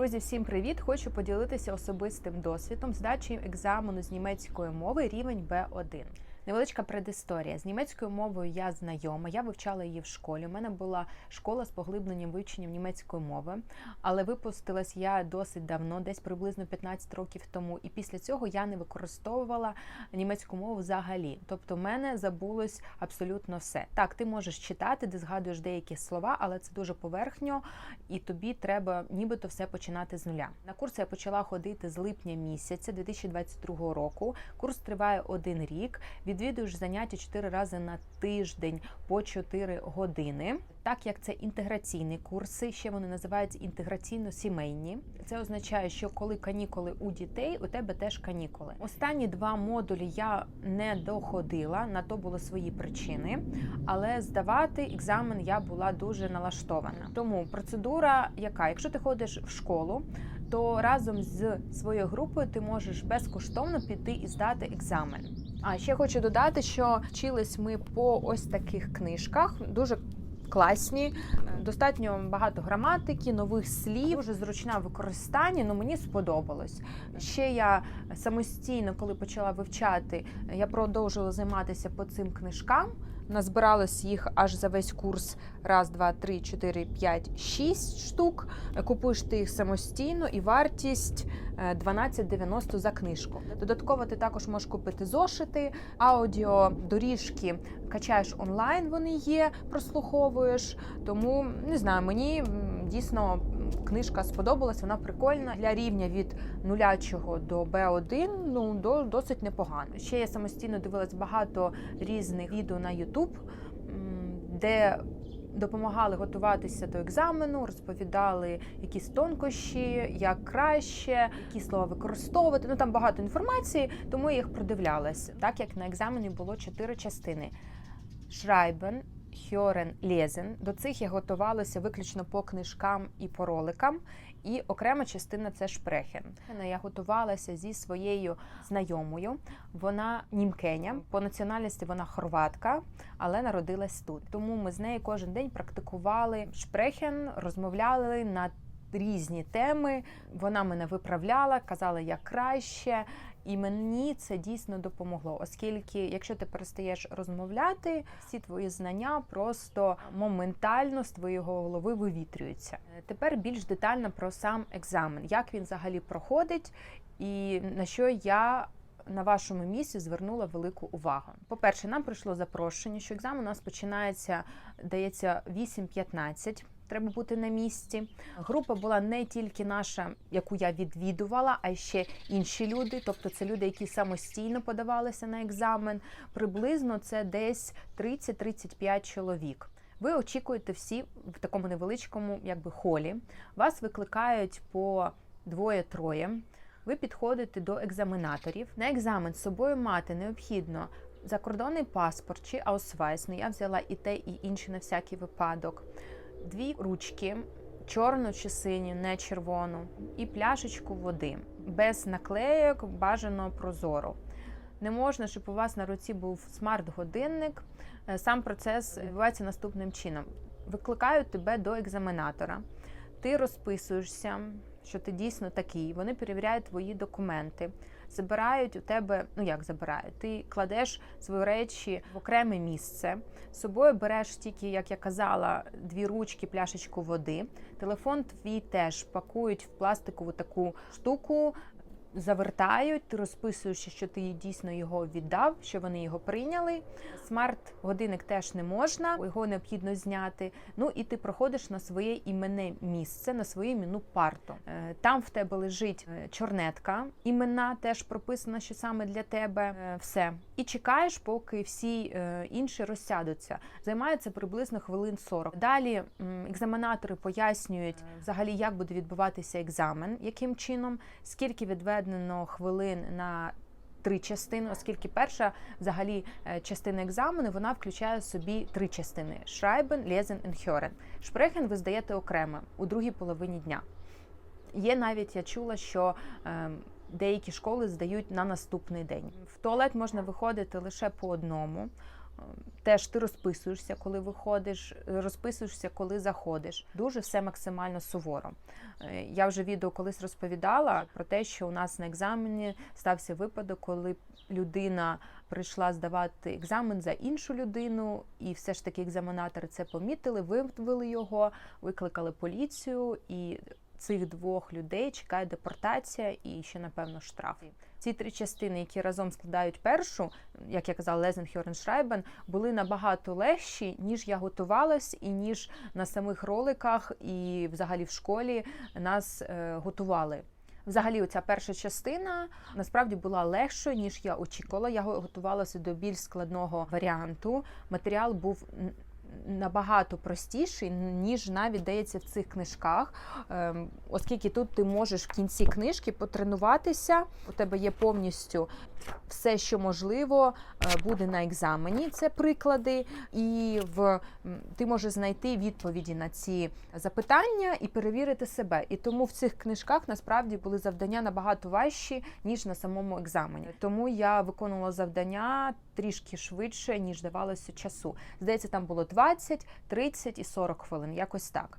Друзі, всім привіт! Хочу поділитися особистим досвідом здачі екзамену з німецької мови рівень Б1. Невеличка предісторія. З німецькою мовою я знайома. Я вивчала її в школі. У мене була школа з поглибленням вивченням німецької мови, але випустилась я досить давно, десь приблизно 15 років тому. І після цього я не використовувала німецьку мову взагалі. Тобто, в мене забулось абсолютно все. Так, ти можеш читати, ти згадуєш деякі слова, але це дуже поверхньо, і тобі треба нібито все починати з нуля. На курси я почала ходити з липня місяця 2022 року. Курс триває один рік. Відвідуєш заняття 4 рази на тиждень по 4 години. Так як це інтеграційні курси, ще вони називаються інтеграційно-сімейні. Це означає, що коли канікули у дітей, у тебе теж канікули. Останні два модулі я не доходила, на то були свої причини, але здавати екзамен я була дуже налаштована. Тому процедура, яка, якщо ти ходиш в школу, то разом з своєю групою ти можеш безкоштовно піти і здати екзамен. А ще хочу додати, що вчились ми по ось таких книжках, дуже класні, достатньо багато граматики, нових слів, дуже зручне використання. Ну мені сподобалось. Ще я самостійно, коли почала вивчати, я продовжила займатися по цим книжкам. Назбиралось їх аж за весь курс. Раз, два, три, чотири, п'ять, шість штук. Купуєш ти їх самостійно, і вартість 12,90 за книжку. Додатково ти також можеш купити зошити, аудіо, доріжки качаєш онлайн. Вони є, прослуховуєш. Тому не знаю, мені дійсно книжка сподобалась. Вона прикольна для рівня від нулячого до Б1, Ну до досить непогано. Ще я самостійно дивилась багато різних відео на YouTube, де Допомагали готуватися до екзамену, розповідали якісь тонкощі, як краще, які слова використовувати. Ну там багато інформації, тому я їх продивлялась. Так як на екзамені було чотири частини: Schreiben, Hören, Lesen. До цих я готувалася виключно по книжкам і по роликам. І окрема частина це шпрехен. Я готувалася зі своєю знайомою. Вона німкеня, по національності вона хорватка, але народилась тут. Тому ми з нею кожен день практикували шпрехен, розмовляли на різні теми. Вона мене виправляла, казала як краще. І мені це дійсно допомогло, оскільки, якщо ти перестаєш розмовляти, всі твої знання просто моментально з твоєї голови вивітрюються. Тепер більш детально про сам екзамен, як він взагалі проходить, і на що я. На вашому місці звернула велику увагу. По-перше, нам прийшло запрошення, що екзамен у нас починається, дається 8.15 треба бути на місці. Група була не тільки наша, яку я відвідувала, а ще інші люди. Тобто, це люди, які самостійно подавалися на екзамен. Приблизно це десь 30-35 чоловік. Ви очікуєте всі в такому невеличкому, якби холі. Вас викликають по двоє-троє. Ви підходите до екзаменаторів. На екзамен з собою мати необхідно закордонний паспорт чи аусвайс. Ну, Я взяла і те, і інше на всякий випадок дві ручки, чорну чи синю, не червону, і пляшечку води. Без наклеєк бажано прозоро. Не можна, щоб у вас на руці був смарт-годинник. Е, сам процес відбувається наступним чином: викликають тебе до екзаменатора, ти розписуєшся, що ти дійсно такий. Вони перевіряють твої документи забирають у тебе, ну як забирають, ти кладеш свої речі в окреме місце. З собою береш тільки, як я казала, дві ручки, пляшечку води. Телефон твій теж пакують в пластикову таку штуку завертають, ти розписуєш, що ти дійсно його віддав, що вони його прийняли. Смарт-годинник теж не можна, його необхідно зняти. Ну і ти проходиш на своє іменне місце, на свою іменну парту. Е, там в тебе лежить е, чорнетка, імена теж прописано, що саме для тебе е, все. І чекаєш, поки всі інші розсядуться. Займається приблизно хвилин 40. Далі екзаменатори пояснюють взагалі, як буде відбуватися екзамен, яким чином, скільки відведено відведено хвилин на три частини, оскільки перша взагалі е, частина екзамену вона включає в собі три частини: Schreiben, Lesen і Hören. Шпрехен ви здаєте окремо у другій половині дня. Є навіть я чула, що е, деякі школи здають на наступний день. В туалет можна виходити лише по одному. Теж ти розписуєшся, коли виходиш, розписуєшся, коли заходиш. Дуже все максимально суворо. Е, Я вже відео колись розповідала про те, що у нас на екзамені стався випадок, коли людина прийшла здавати екзамен за іншу людину, і все ж таки екзаменатори це помітили, вивели його, викликали поліцію і. Цих двох людей чекає депортація і ще напевно штраф. Ці три частини, які разом складають першу, як я казала, Лезен Хьореншрайбен, були набагато легші, ніж я готувалась, і ніж на самих роликах, і взагалі в школі нас е, готували. Взагалі, оця перша частина насправді була легшою, ніж я очікувала. Я готувалася до більш складного варіанту. Матеріал був набагато простіший, ніж навіть дається в цих книжках, Ем, оскільки тут ти можеш в кінці книжки потренуватися. У тебе є повністю все, що можливо, е, буде на екзамені. Це приклади, і в ти можеш знайти відповіді на ці запитання і перевірити себе. І тому в цих книжках насправді були завдання набагато важчі ніж на самому екзамені. Тому я виконувала завдання трішки швидше, ніж давалося часу. Здається, там було 20, 30 і 40 хвилин, якось так.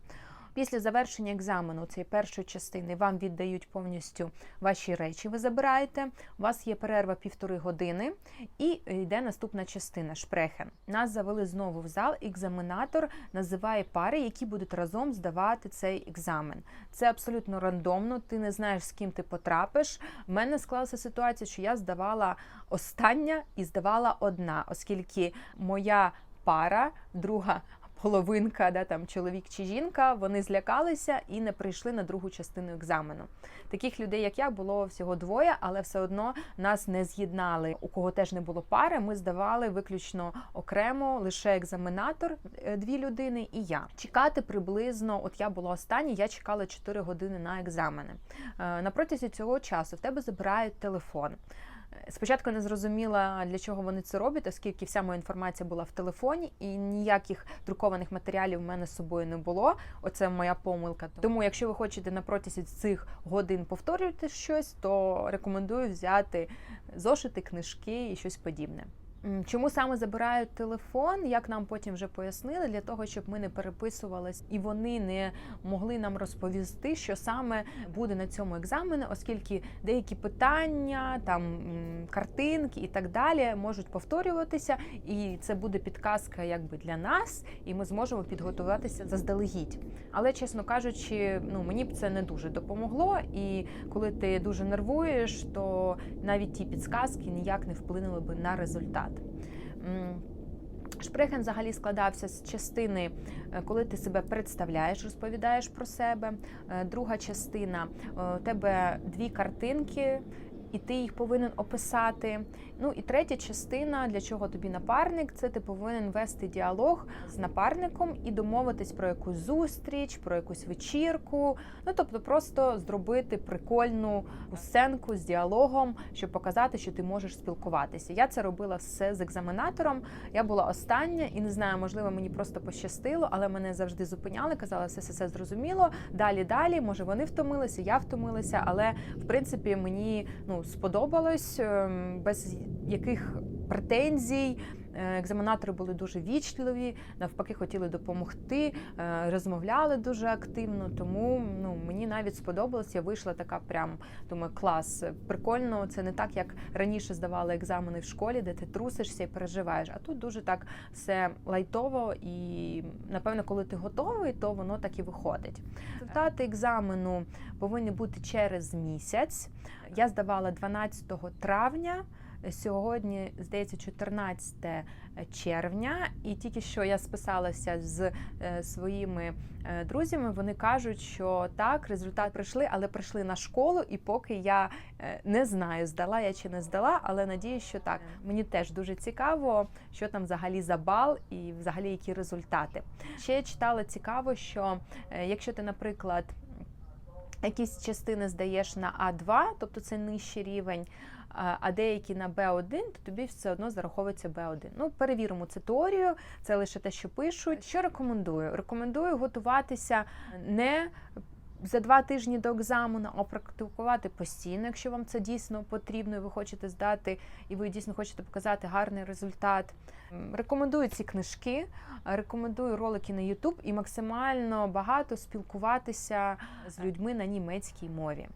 Після завершення екзамену цієї першої частини вам віддають повністю ваші речі. Ви забираєте. У вас є перерва півтори години, і йде наступна частина шпрехен. Нас завели знову в зал. Екзаменатор називає пари, які будуть разом здавати цей екзамен. Це абсолютно рандомно. Ти не знаєш, з ким ти потрапиш. У мене склалася ситуація, що я здавала остання і здавала одна, оскільки моя пара, друга половинка, да, там чоловік чи жінка, вони злякалися і не прийшли на другу частину екзамену. Таких людей, як я, було всього двоє, але все одно нас не з'єднали. У кого теж не було пари, ми здавали виключно окремо лише екзаменатор, е, дві людини і я. Чекати приблизно, от я була остання, я чекала 4 години на екзамени. Е, На протязі цього часу в тебе забирають телефон. Спочатку не зрозуміла, для чого вони це роблять, оскільки вся моя інформація була в телефоні, і ніяких друкованих матеріалів в мене з собою не було. Оце моя помилка. Тому, якщо ви хочете на протязі цих годин повторювати щось, то рекомендую взяти зошити, книжки і щось подібне. Чому саме забирають телефон? Як нам потім вже пояснили, для того, щоб ми не переписувались і вони не могли нам розповісти, що саме буде на цьому екзамені, оскільки деякі питання, там картинки і так далі можуть повторюватися, і це буде підказка якби для нас, і ми зможемо підготуватися заздалегідь. Але чесно кажучи, ну мені б це не дуже допомогло. І коли ти дуже нервуєш, то навіть ті підсказки ніяк не вплинули би на результат. Шпрехен взагалі складався з частини, е, коли ти себе представляєш, розповідаєш про себе. Е, Друга частина е, у тебе дві картинки, і ти їх повинен описати. Ну і третя частина, для чого тобі напарник, це ти повинен вести діалог з напарником і домовитись про якусь зустріч, про якусь вечірку. Ну тобто, просто зробити прикольну сценку з діалогом, щоб показати, що ти можеш спілкуватися. Я це робила все з екзаменатором. Я була остання і не знаю, можливо, мені просто пощастило, але мене завжди зупиняли, казали, все, все, все зрозуміло. Далі, далі. Може, вони втомилися, я втомилася, але в принципі мені ну сподобалось ем, без яких претензій. Е, Екзаменатори були дуже вічливі, навпаки, хотіли допомогти, е, розмовляли дуже активно. Тому ну мені навіть сподобалось. Я вийшла така, прям думаю, клас, прикольно. Це не так, як раніше здавали екзамени в школі, де ти трусишся і переживаєш. А тут дуже так все лайтово, і напевно, коли ти готовий, то воно так і виходить. Результати екзамену повинні бути через місяць. Я здавала 12 травня. Сьогодні, здається, 14 червня, і тільки що я списалася з е, своїми е, друзями. Вони кажуть, що так, результат прийшли, але прийшли на школу, і поки я е, не знаю, здала я чи не здала, але надіюсь, що так. Мені теж дуже цікаво, що там взагалі за бал і взагалі які результати. Ще я читала цікаво, що якщо ти, наприклад, якісь частини здаєш на А2, тобто це нижчий рівень, а деякі на Б1, то тобі все одно зараховується Б1. Ну, перевіримо цю теорію, це лише те, що пишуть. Що рекомендую? Рекомендую готуватися не за два тижні до екзамену, а практикувати постійно, якщо вам це дійсно потрібно, і ви хочете здати, і ви дійсно хочете показати гарний результат. Рекомендую ці книжки, рекомендую ролики на YouTube і максимально багато спілкуватися з людьми на німецькій мові.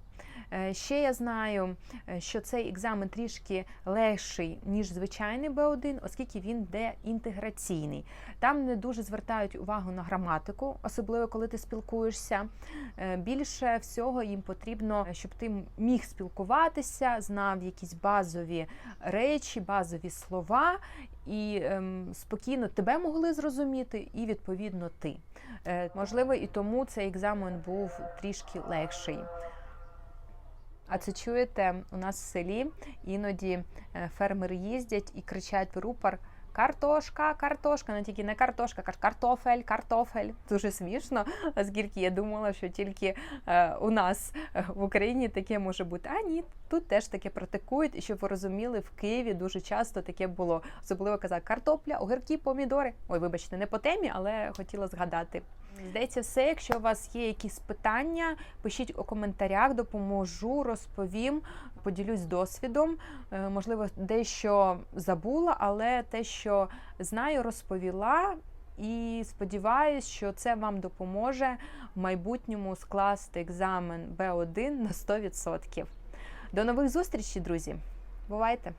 Е, Ще я знаю, е, що цей екзамен трішки легший, ніж звичайний Б1, оскільки він де інтеграційний. Там не дуже звертають увагу на граматику, особливо коли ти спілкуєшся. Е, Більше всього їм потрібно, щоб ти міг спілкуватися, знав якісь базові речі, базові слова, і ем, спокійно тебе могли зрозуміти, і відповідно ти. Е, можливо, і тому цей екзамен був трішки легший. А це чуєте, у нас в селі іноді е, фермери їздять і кричать в рупор Картошка, картошка, ну тільки не картошка, кар- картофель, картофель. Дуже смішно, оскільки я думала, що тільки е, у нас е, в Україні таке може бути. А ні, тут теж таке практикують. І щоб ви розуміли, в Києві дуже часто таке було. Особливо казав картопля, огірки, помідори. Ой, вибачте, не по темі, але хотіла згадати. Здається, все. Якщо у вас є якісь питання, пишіть у коментарях, допоможу, розповім, поділюсь досвідом. Е, Можливо, дещо забула, але те, що знаю, розповіла. І сподіваюсь, що це вам допоможе в майбутньому скласти екзамен Б1 на 100%. До нових зустрічей, друзі! Бувайте!